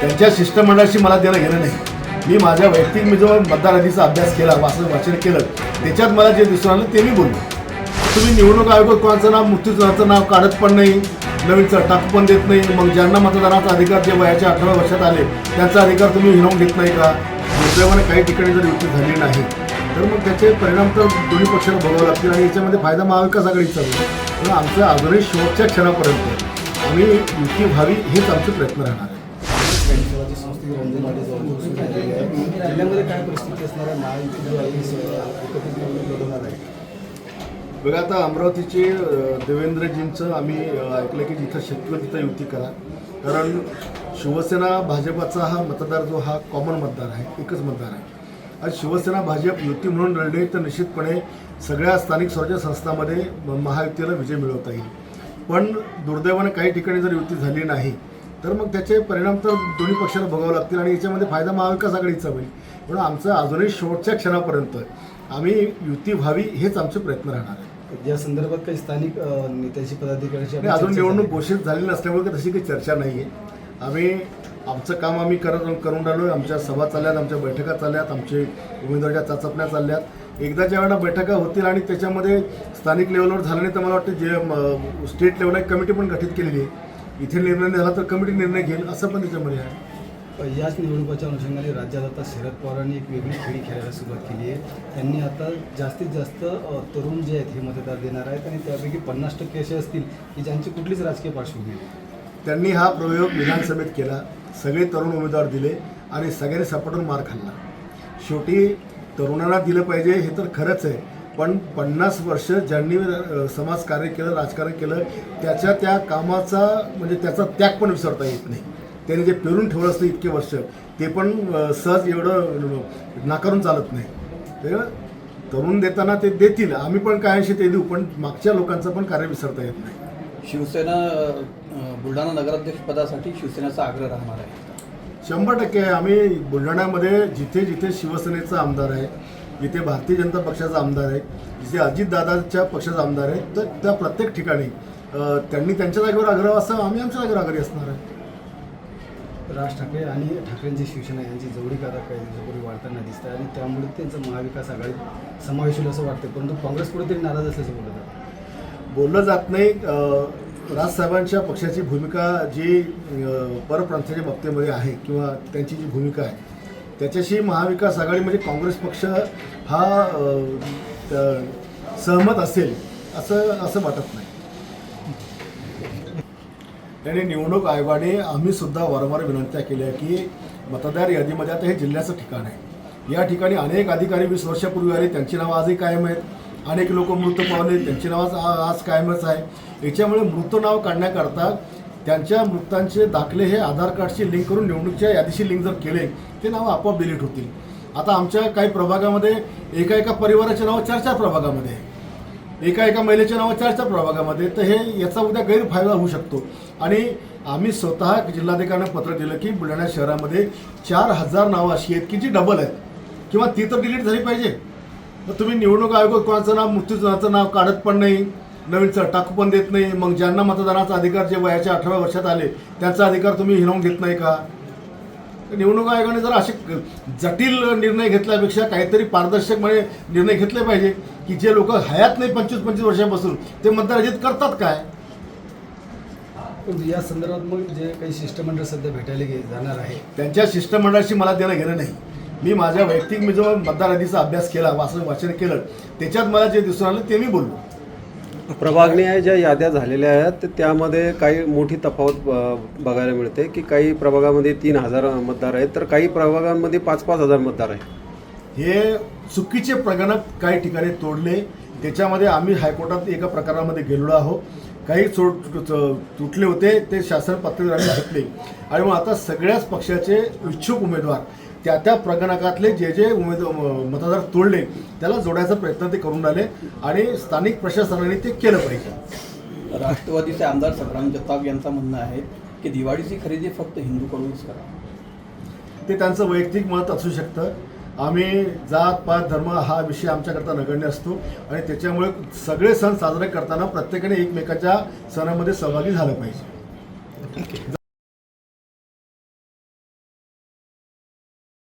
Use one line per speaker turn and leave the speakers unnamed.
त्यांच्या शिष्टमंडळाशी मला देणं घेणं नाही. मी माझ्या वैयक्तिक मी जो मतदार यादीचा अभ्यास केला वाचन वाचन केलं त्याच्यात मला जे दिसून आलं ते मी बोललो. तुम्ही निवडणूक आयोग कोणाचं नाव मृत्यूचं नाव काढत पण नाही नवीन टाकू पण देत नाही मग ज्यांना मतदानाचा अधिकार जे वयाच्या अठरा वर्षात आले त्यांचा अधिकार तुम्ही हिरवून घेत नाही का? दुसऱ्यामध्ये काही ठिकाणी जर युती झाली नाही तर मग त्याचे परिणाम तर दोन्ही पक्षाला भोगावे लागतील आणि याच्यामध्ये फायदा महाविकास आघाडीचा होईल. पण आमचं अजूनही शेवटच्या क्षणापर्यंत आम्ही युती व्हावी हेच आमचे प्रयत्न राहणार. आहे
सुरू झालेली आहे. जिल्ह्यामध्ये काय परिस्थिती असणार आहे? एकत्रित लढवणार आहे.
बघा आता अमरावतीचे देवेंद्रजींचं आम्ही ऐकलं की जिथं शक्य तिथं युती करा. कारण शिवसेना भाजपाचा हा मतदार जो हा कॉमन मतदार आहे एकच मतदार आहे. आणि शिवसेना भाजप युती म्हणून लढले तर निश्चितपणे सगळ्या स्थानिक स्वराज्य संस्थांमध्ये महायुतीला विजय मिळवता येईल. पण दुर्दैवाने काही ठिकाणी जर युती झाली नाही तर मग त्याचे परिणाम तर दोन्ही पक्षाला भोगावे लागतील आणि याच्यामध्ये फायदा महाविकास आघाडीचा होईल. म्हणून आमचं अजूनही शेवटच्या क्षणापर्यंत आम्ही युती व्हावी हेच आमचे प्रयत्न राहणार आहे.
या संदर्भात काही स्थानिक
आणि
आपली
अजून निवडणूक? घोषित झालेली नसल्यामुळे तशी काही चर्चा नाही आहे आम्ही आमचं काम आम्ही करत करून राहिलो आहे आमच्या सभा चालल्यात आमच्या बैठका चालल्यात आमचे उमेदवाराच्या चाचपण्या चालल्यात. एकदा ज्या वेळेला बैठका होतील आणि त्याच्यामध्ये स्थानिक लेवलवर झालं नाही तर मला वाटतं जे स्टेट लेवलला एक कमिटी पण गठीत केलेली आहे. इथे निर्णय झाला तर कमिटी निर्णय घेईल असं पण त्याच्यामध्ये आहे.
याच निवडणुकीच्या अनुषंगाने राज्यात आता शरद पवारांनी एक वेगळी खेळी खेळायला सुरुवात केली आहे. त्यांनी आता जास्तीत जास्त तरुण जे आहेत हे मतदार देणार आहेत आणि त्यापैकी पन्नास टक्के असे असतील की ज्यांची कुठलीच राजकीय पार्श्वभूमी.
त्यांनी हा प्रयोग विधानसभेत केला सगळे तरुण उमेदवार दिले आणि सगळ्यांनी सपाटून मार खाल्ला. शेवटी तरुणांना दिलं पाहिजे हे तर खरंच आहे. पण पन्नास वर्ष ज्यांनी समाजकार्य केलं राजकारण केलं त्याच्या त्या कामाचा म्हणजे त्याचा त्याग पण विसरता येत नाही. त्याने जे पेरून ठेवलं असतं इतके वर्ष ते पण सहज एवढं नाकारून चालत नाही. तर तरुण देताना ते देतील. आम्ही पण कायमशी ते देऊ पण मागच्या लोकांचं पण कार्य विसरता येत नाही.
शिवसेना बुलढाणा नगराध्यक्षपदासाठी शिवसेनेचा आग्रह राहणार आहे.
शंभर टक्के आम्ही बुलढाण्यामध्ये जिथे जिथे शिवसेनेचा आमदार आहे जिथे भारतीय जनता पक्षाचा आमदार आहे जिथे अजितदादाच्या पक्षाचा आमदार आहे तर त्या प्रत्येक ठिकाणी त्यांनी त्यांच्या जागेवर आग्रह असं आम्ही आमच्या जागेवर आग्रही असणार आहे.
राज ठाकरे आणि ठाकरेंची शिवसेना यांची जवळीक आता काही दिवसापूर्वी वाढताना दिसत आहे आणि त्यामुळे त्यांचं महाविकास आघाडीत समावेश होईल असं वाटतं परंतु काँग्रेस कुठेतरी नाराज असल्याचं बोलत आहे
बोललं जात नाही राजसाहेबांच्या पक्षाची भूमिका जी परप्रांताच्या बाबतीमध्ये आहे किंवा त्यांची जी भूमिका आहे त्याच्याशी महाविकास आघाडी म्हणजे काँग्रेस पक्ष हा सहमत असेल असं असं वाटत नाही. त्याने निवडणूक आयोगाने आम्ही सुद्धा वारंवार विनंत्या केल्या की मतदार यादीमध्ये आता हे जिल्ह्याचं ठिकाण आहे. या ठिकाणी अनेक अधिकारी वीस वर्षापूर्वी आले त्यांची नावं आजही कायम आहेत. अनेक लोक मृत पावले त्यांची नावं आज कायमच आहे. याच्यामुळे मृत नाव काढण्याकरता त्यांच्या मृतांचे दाखले हे आधार कार्डशी लिंक करून निवडणुकीच्या यादीशी लिंक जर केले ते नावं आपोआप डिलीट होतील. आता आमच्या काही प्रभागामध्ये एका एका परिवाराचे नावं चार चार प्रभागामध्ये आहे. एका एका महिलेचे नावं चार चार प्रभागामध्ये तर हे याचा उद्या गैरफायदा होऊ शकतो. आणि आम्ही स्वतः जिल्हाधिकाऱ्यांना पत्र दिलं की बुलढाणा शहरामध्ये चार हजार नावं अशी आहेत की जी डबल आहेत. किंवा ती तर डिलीट झाली पाहिजे. तर तुम्ही निवडणूक आयोग कोणाचं नाव मृत्यूचं नाव काढत पण नाही. नवीन च- टाकू पण देत नाही. मग ज्यांना मतदानाचा अधिकार जे वयाच्या अठरा वर्षात आले त्यांचा अधिकार तुम्ही हिरावून घेत नाही का? निवडणूक आयोगाने जर असे जटिल निर्णय घेतल्यापेक्षा काहीतरी पारदर्शकपणे निर्णय घेतले पाहिजे की जे लोक हयात नाही पंचवीस पंचवीस वर्षापासून ते मतदार अजित करतात काय?
या संदर्भात मग जे काही शिष्टमंडळ सध्या भेटायला जाणार आहे.
त्यांच्या शिष्टमंडळाशी मला देणं घेणं नाही. मी माझ्या वैयक्तिक मी जो मतदार यादीचा अभ्यास केला वाचन वाचन केलं त्याच्यात मला जे दिसून आलं ते मी बोललो.
प्रभागनीय ज्या याद्या झालेल्या आहेत तर त्यामध्ये काही मोठी तफावत ब बघायला मिळते की काही प्रभागामध्ये तीन हजार मतदार आहेत तर काही प्रभागांमध्ये पाच पाच हजार मतदार आहेत.
हे चुकीचे प्रगणक काही ठिकाणी तोडले. त्याच्यामध्ये आम्ही हायकोर्टात एका प्रकारामध्ये गेलेलो आहोत. काही चोट च- तुटले होते ते शासन पातळीवर आम्ही घेतले आणि मग आता सगळ्याच पक्षाचे इच्छुक उमेदवार त्या त्या प्रगणकातले जे जे उमेदवार मतदार तोडले त्याला जोडायचा प्रयत्न ते करून राहिले आणि स्थानिक प्रशासनाने ते केलं पाहिजे.
राष्ट्रवादीचे आमदार संग्राम जगताप यांचं म्हणणं आहे की दिवाळीची खरेदी फक्त हिंदूकडूनच करा.
ते त्यांचं वैयक्तिक मत असू शकतं. आम्ही जात पात धर्म हा विषय आमच्याकरता नगण्य असतो आणि त्याच्यामुळे सगळे सण साजरे करताना प्रत्येकाने एकमेकाच्या सणामध्ये सहभागी झालं पाहिजे.